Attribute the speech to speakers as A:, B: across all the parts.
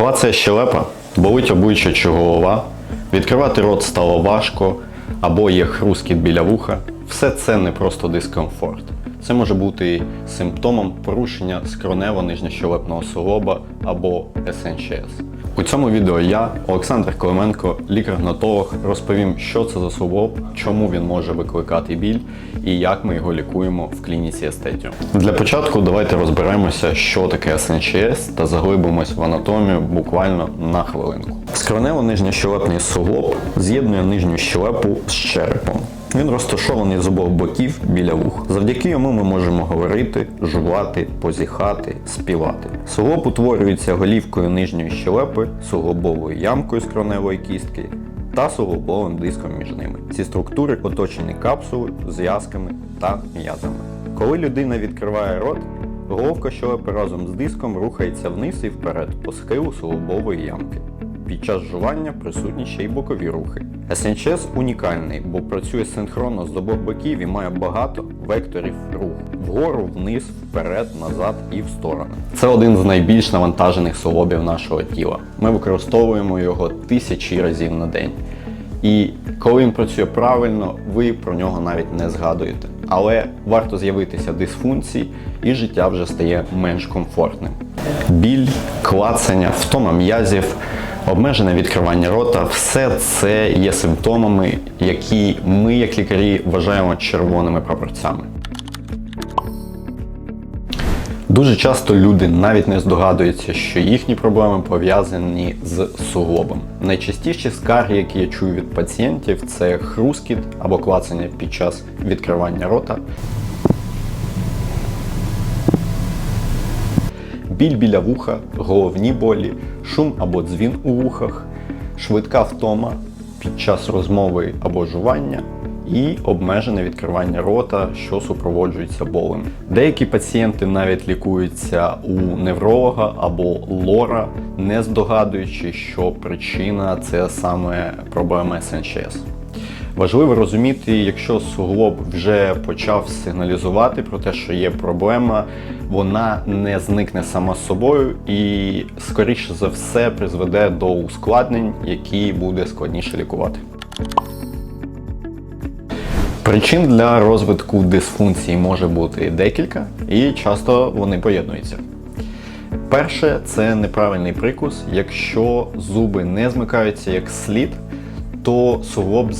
A: Клацає щелепа, болить обличчя чи голова, відкривати рот стало важко, або є хрускіт біля вуха. Все це не просто дискомфорт. Це може бути симптомом порушення скронево-нижньощелепного суглоба або СНЧС. У цьому відео я, Олександр Клименко, лікар-гнатолог, розповім, що це за суглоб, чому він може викликати біль і як ми його лікуємо в клініці естетіо. Для початку давайте розберемося, що таке СНЧС та заглибимось в анатомію буквально на хвилинку. Скронево-нижньощелепний суглоб з'єднує нижню щелепу з черепом. Він розташований з обох боків біля вух. Завдяки йому ми можемо говорити, жувати, позіхати, співати. Суглоб утворюється голівкою нижньої щелепи, суглобовою ямкою з кроневої кістки та суглобовим диском між ними. Ці структури оточені капсулою, зв'язками та м'язами. Коли людина відкриває рот, головка щелепи разом з диском рухається вниз і вперед по схилу суглобової ямки. Під час жування присутні ще й бокові рухи. СНЧС унікальний, бо працює синхронно з обох боків і має багато векторів руху вгору, вниз, вперед, назад і в сторони. Це один з найбільш навантажених суглобів нашого тіла. Ми використовуємо його тисячі разів на день. І коли він працює правильно, ви про нього навіть не згадуєте. Але варто з'явитися дисфункції, і життя вже стає менш комфортним. Біль, клацання, втома м'язів, обмежене відкривання рота все це є симптомами, які ми, як лікарі, вважаємо червоними прапорцями. Дуже часто люди навіть не здогадуються, що їхні проблеми пов'язані з суглобом. Найчастіші скарги, які я чую від пацієнтів, це хрускіт або клацання під час відкривання рота. Біль біля вуха, головні болі, шум або дзвін у вухах, швидка втома під час розмови або жування і обмежене відкривання рота, що супроводжується болем. Деякі пацієнти навіть лікуються у невролога або лора, не здогадуючи, що причина це саме проблема СНЧС. Важливо розуміти, якщо суглоб вже почав сигналізувати про те, що є проблема, вона не зникне сама собою і, скоріше за все, призведе до ускладнень, які буде складніше лікувати. Причин для розвитку дисфункції може бути декілька, і часто вони поєднуються. Перше це неправильний прикус. Якщо зуби не змикаються як слід, то суглоб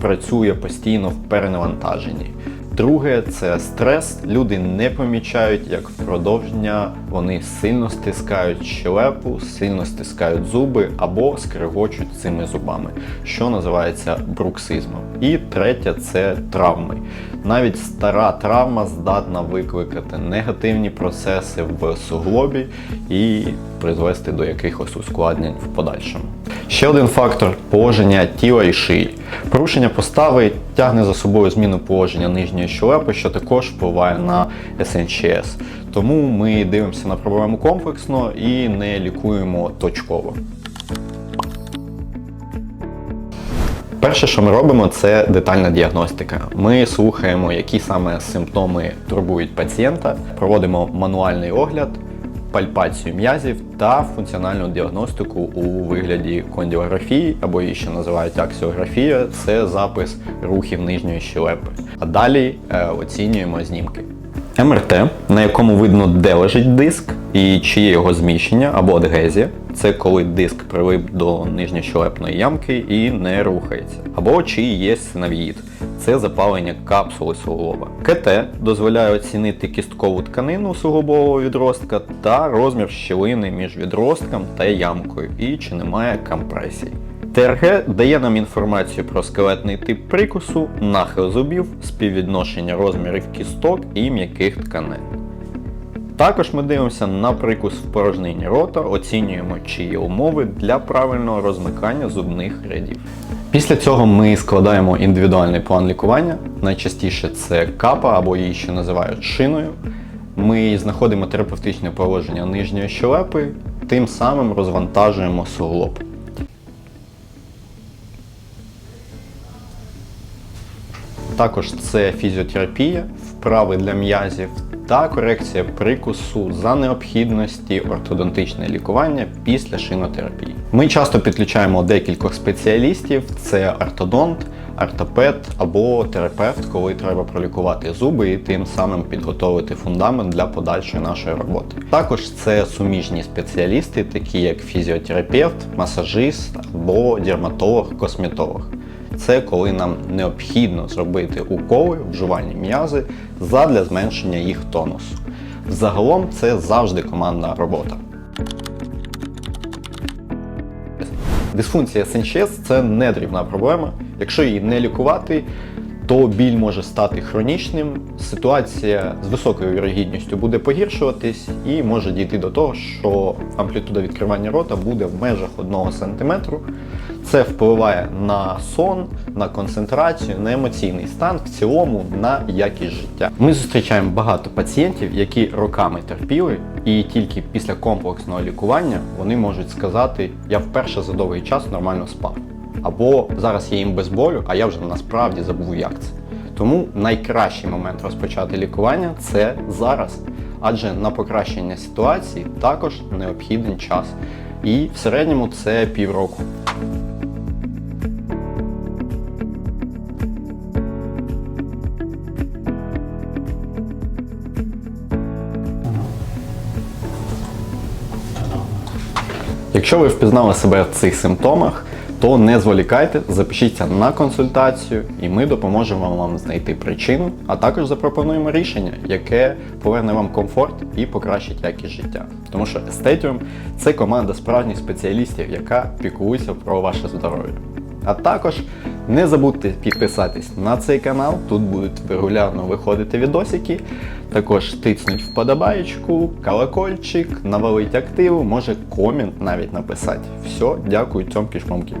A: працює постійно в перенавантаженні. Друге це стрес. Люди не помічають, як впродовж дня вони сильно стискають щелепу, сильно стискають зуби або скрегочуть цими зубами, що називається бруксизмом. І третє це травми. Навіть стара травма здатна викликати негативні процеси в суглобі і призвести до якихось ускладнень в подальшому. Ще один фактор положення тіла і шиї. Порушення постави тягне за собою зміну положення нижньої щелепи, що також впливає на СНЧС. Тому ми дивимося на проблему комплексно і не лікуємо точково. Перше, що ми робимо, це детальна діагностика. Ми слухаємо, які саме симптоми турбують пацієнта, проводимо мануальний огляд, пальпацію м'язів та функціональну діагностику у вигляді кондіографії, або її ще називають аксіографія, це запис рухів нижньої щелепи. А далі е, оцінюємо знімки. МРТ, на якому видно, де лежить диск і чи є його зміщення або адгезія. Це коли диск прилип до нижньощелепної ямки і не рухається. Або чи є синовіїд. Це запалення капсули суглоба. КТ дозволяє оцінити кісткову тканину суглобового відростка та розмір щілини між відростком та ямкою, і чи немає компресії. ТРГ дає нам інформацію про скелетний тип прикусу, нахил зубів, співвідношення розмірів кісток і м'яких тканин. Також ми дивимося на прикус в порожнині рота, оцінюємо, чи є умови для правильного розмикання зубних рядів. Після цього ми складаємо індивідуальний план лікування. Найчастіше це капа або її ще називають шиною. Ми знаходимо терапевтичне положення нижньої щелепи, тим самим розвантажуємо суглоб. Також це фізіотерапія, вправи для м'язів та корекція прикусу за необхідності ортодонтичне лікування після шинотерапії. Ми часто підключаємо декількох спеціалістів: це ортодонт, ортопед або терапевт, коли треба пролікувати зуби і тим самим підготовити фундамент для подальшої нашої роботи. Також це суміжні спеціалісти, такі як фізіотерапевт, масажист або дерматолог, косметолог. Це коли нам необхідно зробити уколи в жувальні м'язи задля зменшення їх тонусу. Загалом це завжди командна робота. Дисфункція сенчес це не дрібна проблема. Якщо її не лікувати, то біль може стати хронічним, ситуація з високою вірогідністю буде погіршуватись і може дійти до того, що амплітуда відкривання рота буде в межах 1 см. Це впливає на сон, на концентрацію, на емоційний стан, в цілому на якість життя. Ми зустрічаємо багато пацієнтів, які роками терпіли, і тільки після комплексного лікування вони можуть сказати: я вперше за довгий час нормально спав. Або зараз я їм без болю, а я вже насправді забув, як це. Тому найкращий момент розпочати лікування це зараз, адже на покращення ситуації також необхідний час. І в середньому це півроку. Якщо ви впізнали себе в цих симптомах, то не зволікайте, запишіться на консультацію, і ми допоможемо вам знайти причину, а також запропонуємо рішення, яке поверне вам комфорт і покращить якість життя. Тому що Естетіум це команда справжніх спеціалістів, яка піклується про ваше здоров'я. А також не забудьте підписатись на цей канал, тут будуть регулярно виходити відосики. Також тиснуть вподобаєчку, колокольчик, навалить активу, може комент навіть написати. Все, дякую, цьомки-шмомки.